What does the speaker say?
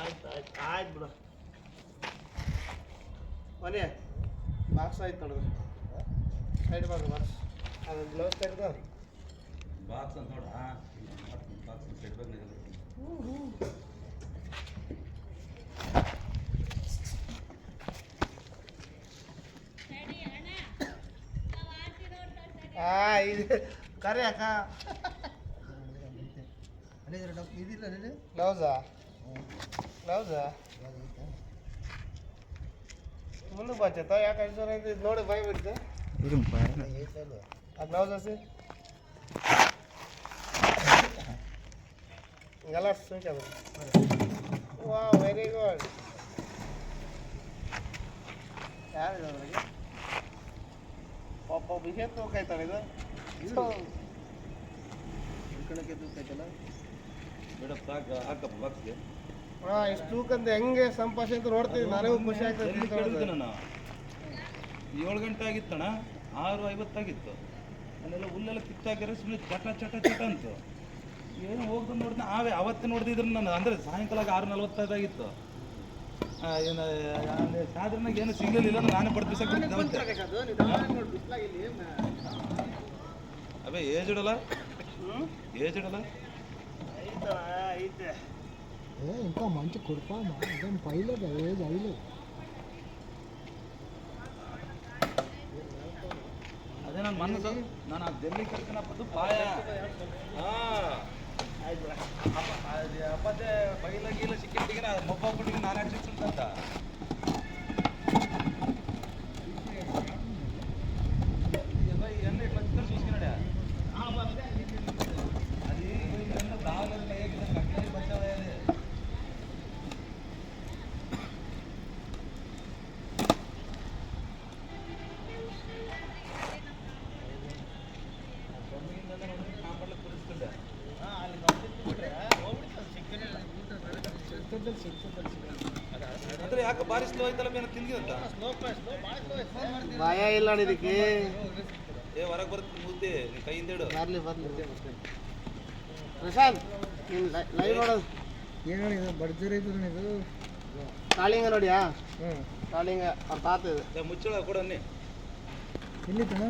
ಆಯ್ತು ಆಯ್ತು. ಆಯ್ತು ಬಿಡು. ಮನೆ ಬಾಕ್ಸ್ ಆಯ್ತು ನೋಡಿದ್ರೆ ಸೈಡ್ ಬಾಕ್ಸ್ ಬಾಕ್ಸ್ ಅದು ಗ್ಲೌಸ್ ತೆಗೆದು. ಬಾಕ್ಸ್ ಅಂತ ನೋಡ ಬಾಕ್ಸ್ ಸೆಟ್ ಬಂದಿದೆ ಆ ಇದು ಕರೆ ಅಕ್ಕ. ಇದಿಲ್ಲ ಗ್ಲೌಸಾ ಗ್ಲೌಸಾ ಮುಂದಕ್ಕೆ ಬಚ್ಚತ್ತ ಯಾಕೆ ಅಷ್ಟು ಜನ ಇದು ನೋಡಿ ಭಯ ಬಿಡ್ತು ಆ ಗ್ಲೌಸ್ ಹಸಿ ಹಿಂಗೆಲ್ಲ ಸುಂಚ ವಾ ವೆರಿ ಗುಡ್ ಯಾರು ಅದ್ರಾಗೆ ಪಾಪ ಬಿಹೇವ್ ತಗೋಕಾಯ್ತಾಳೆ ಇದು ಇದು ಕಣಕ್ಕೆ ತೂಕೈತಲ್ಲ ಹಾ ಇಷ್ಟು ತೂಕಂತ ಹೆಂಗೆ ಸಂಪಾಷೆ ಅಂತ ನೋಡ್ತೀವಿ ನನಗೂ ಖುಷಿ ಆಗ್ತದೆ ಏಳು ಗಂಟೆ ಆಗಿತ್ತಣ್ಣ ಆರು ಐವತ್ತಾಗಿತ್ತು ಅಲ್ಲೆಲ್ಲ ಹುಲ್ಲೆಲ್ಲ ಕಿತ್ತಾಕಿದ್ರೆ ಸುಮ್ಮನೆ ಚಟ ಚಟ ಚಟ ಅಂತ. ಏನು ಹೋಗ್ದು ನೋಡಿದ ಆವೇ ಅವತ್ತು ನೋಡ್ದಿದ್ರು ನಾನು ಅಂದರೆ ಸಾಯಂಕಾಲ ಆರು ನಲ್ವತ್ತೈದಾಗಿತ್ತು ಆ, ಏನು ಸಾಧಾರಣ ಏನು ಸಿಂಗಲ್ ಇಲ್ಲ ನಾನೇ ಅವತ್ತೆ ಅವೇ ಏಜ್ ಇಡಲ್ಲ? ಏಜ್ ಇಡಲ್ಲ? ఏ ఇంకా మంచి కుర్పా అదేం పైలేదు ఏజ్ అయిలేదు ಅದೇ ನನ್ನ ಮನಸ್ಸು ನಾನು ಆ ಡೆಲ್ಲಿ ಕರ್ಕೊಂಡಪ್ಪದ್ದು ಪಾಯ ಹಾಂ ಆಯ್ತು ಅಪ್ಪ ಅದು ಅಪ್ಪತ್ತೆ ಬೈಲ ಗೀಲ ಸಿಕ್ಕಿಟ್ಟಿಗೆ ನಾ ಮೊಬ್ಬ ಹಾಕ್ಬಿಟ್ಟಿಗೆ ನಾನು ಯಾಕೆ ಸಿಕ್ಕಿಂತ ಅಂದ್ರೆ ಯಾಕೆ ಬಾರಿ ಸ್ಲೋ ಆಯ್ತಲ್ಲ ಮೇನ ತಿಂದಿದಂತ ಭಯ ಇಲ್ಲ ಅಣ್ಣ ಇದಕ್ಕೆ ಏ ಹೊರಗೆ ಬರುತ್ತೆ ಮುದ್ದೆ ನೀನ್ ಕೈಯಿಂದ ಇಡು ಬರ್ಲಿ ಬರ್ಲಿ ಪ್ರಶಾಂತ್ ನೀನು ಲೈವ್ ನೋಡೋದು ಏನು ಇದು ಭರ್ಜರಿ ಇದು ಇದು ಕಾಳಿಂಗ ನೋಡಿಯಾ ಹ್ಞೂ ಕಾಳಿಂಗ ಅವ್ರ ತಾತ ಇದು ಏ, ಮುಚ್ಚಳ ಕೊಡನ್ನಿ ಎಲ್ಲಿತ್ತಣ್ಣ